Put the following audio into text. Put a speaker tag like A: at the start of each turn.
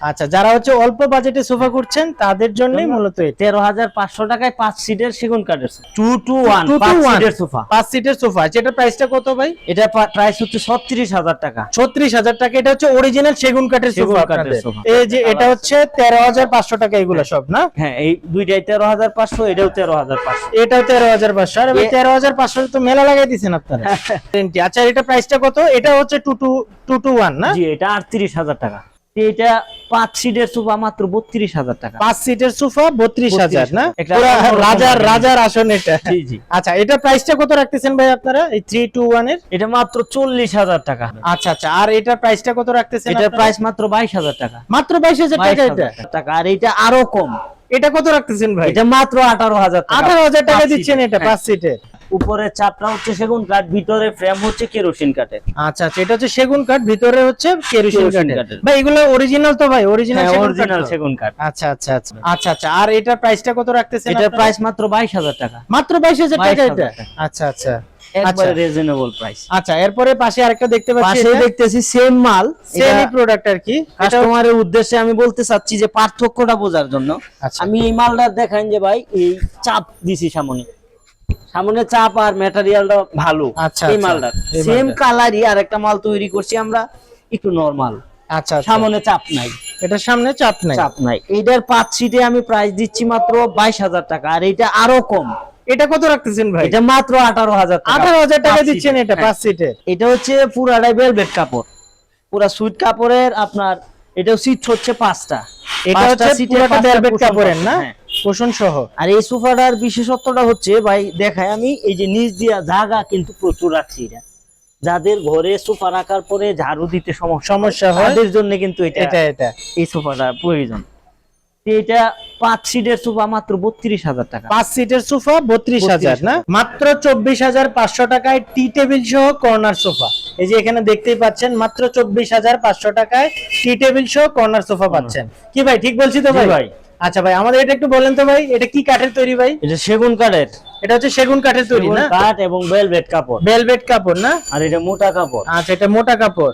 A: আচ্ছা যারা হচ্ছে অল্প বাজেটে সোফা করছেন তাদের জন্যই মূলত
B: তেরো হাজার পাঁচশো টাকায় পাঁচ সিটের সেগুন কাঠের টু টু ওয়ান সিটের সোফা।
A: পাঁচ সিটের সোফা। যেটা প্রাইসটা কত ভাই?
B: এটা প্রাইস হচ্ছে ছত্রিশ হাজার টাকা।
A: ছত্রিশ হাজার টাকা। এটা হচ্ছে অরিজিনাল সেগুন কাঠের সোফা। এই যে এটা হচ্ছে তেরো হাজার পাঁচশো টাকা এগুলো সব না?
B: হ্যাঁ এই দুইটাই তেরো হাজার পাঁচশো এটাও তেরো হাজার পাঁচশো।
A: এটাও তেরো হাজার পাঁচশো। আর তেরো হাজার পাঁচশো তো মেলা লাগাই দিচ্ছেন আপনারা। আচ্ছা এটা প্রাইসটা কত? এটা হচ্ছে two two two two one না?
B: জি এটা আটত্রিশ হাজার টাকা। এটা পাঁচ সিটের সোফা মাত্র বত্রিশ হাজার টাকা।
A: পাঁচ সিটের সোফা বত্রিশ হাজার না? রাজার রাজার আসন এটা।
B: জি জি।
A: আচ্ছা এটা প্রাইসটা কত রাখতেছেন ভাই আপনারা? এই থ্রি টু ওয়ানের
B: এটা মাত্র চল্লিশ হাজার টাকা।
A: আচ্ছা আচ্ছা আর এটার প্রাইসটা কত রাখতেছেন
B: এটার প্রাইস মাত্র বাইশ হাজার টাকা।
A: মাত্র বাইশ হাজার টাকা এটা?
B: টাকা আর এটা আরও কম।
A: এটা কত রাখতেছেন ভাই?
B: এটা মাত্র আঠারো হাজার
A: আঠারো হাজার টাকা দিচ্ছেন এটা
B: হ্যাঁ।
A: পাঁচ সিটের
B: উপরে চাপটা হচ্ছে সেগুন কাঠ ভিতরে ফ্রেম হচ্ছে কেরোসিন কাঠের।
A: আচ্ছা আচ্ছা এটা হচ্ছে সেগুন কাঠ ভিতরে হচ্ছে কেরোসিন কাঠের। ভাই এগুলো অরিজিনাল তো ভাই অরিজিনাল
B: হ্যাঁ অরিজিনাল সেগুন কাঠ।
A: আচ্ছা আচ্ছা আচ্ছা আচ্ছা আচ্ছা আর এটার প্রাইসটা কত রাখতেছেন
B: এটার প্রাইস মাত্র বাইশ হাজার টাকা।
A: মাত্র বাইশ হাজার টাকা এটা? আচ্ছা আচ্ছা
B: একবারে রিজনেবল প্রাইস
A: আচ্ছা এরপরে পাশে আরেকটা দেখতে পাচ্ছি
B: পাশে দেখতেছি সেম মাল
A: সেমি প্রোডাক্ট আর কি।
B: কাস্টমারের উদ্দেশ্যে আমি বলতে চাচ্ছি যে পার্থক্যটা বোঝার জন্য।
A: আচ্ছা।
B: আমি এই মালটা দেখাই যে ভাই এই চাপ দিছি সামনে। সামনে চাপ আর ম্যাটেরিয়ালটা ভালো
A: আচ্ছা,
B: এই
A: আচ্ছা,
B: মালটা সেম কালারই আর একটা মাল তৈরি করছি আমরা একটু নরমাল
A: আচ্ছা আচ্ছা।
B: সামনে চাপ নাই।
A: এটার সামনে চাপ নাই?
B: চাপ নাই। এইটার পাঁচ সিটে আমি প্রাইস দিচ্ছি মাত্র বাইশ হাজার টাকা আর এটা আরও কম।
A: এটা কত রাখতেছেন ভাই?
B: এটা মাত্র আঠারো হাজার
A: আঠারো হাজার টাকা দিচ্ছেন এটা
B: হ্যাঁ।
A: পাঁচ সিটে
B: এটা হচ্ছে পুরাটাই ভেলভেট কাপড়। পুরা সুইট কাপড়ের আপনার এটাও সিট হচ্ছে পাঁচটা।
A: এটা হচ্ছে ভেলভেট কাপড়ের না? পোষণ সহ
B: আর এই সোফাটার বিশেষত্বটা হচ্ছে ভাই দেখায় আমি এই যে নিচ দিয়া জায়গা কিন্তু প্রচুর রাখছি এটা। যাদের ঘরে সোফা রাখার পরে ঝাড়ু দিতে সমস্যা
A: সমস্যা হয়।
B: তাদের জন্য কিন্তু এটা
A: এটা এটা।
B: এই সোফাটা প্রয়োজন। এটা পাঁচ সিটের সোফা মাত্র বত্রিশ হাজার টাকা।
A: পাঁচ সিটের সোফা বত্রিশ হাজার না? মাত্র চব্বিশ হাজার পাঁচশো টাকায় টি টেবিল সহ কর্নার সোফা। এই যে এখানে দেখতেই পাচ্ছেন মাত্র চব্বিশ হাজার পাঁচশো টাকায় টি টেবিল সহ কর্নার সোফা পাচ্ছেন। কি ভাই ঠিক বলছি তো ভাই?
B: ভাই।
A: আচ্ছা ভাই আমাদের এটা একটু বলেন তো ভাই এটা কি কাঠের তৈরি ভাই?
B: এটা সেগুন কাঠের।
A: এটা হচ্ছে সেগুন কাঠের তৈরি না?
B: কাঠ এবং ভেলভেট কাপড়।
A: ভেলভেট কাপড় না?
B: আর এটা মোটা কাপড়।
A: আচ্ছা এটা মোটা কাপড়।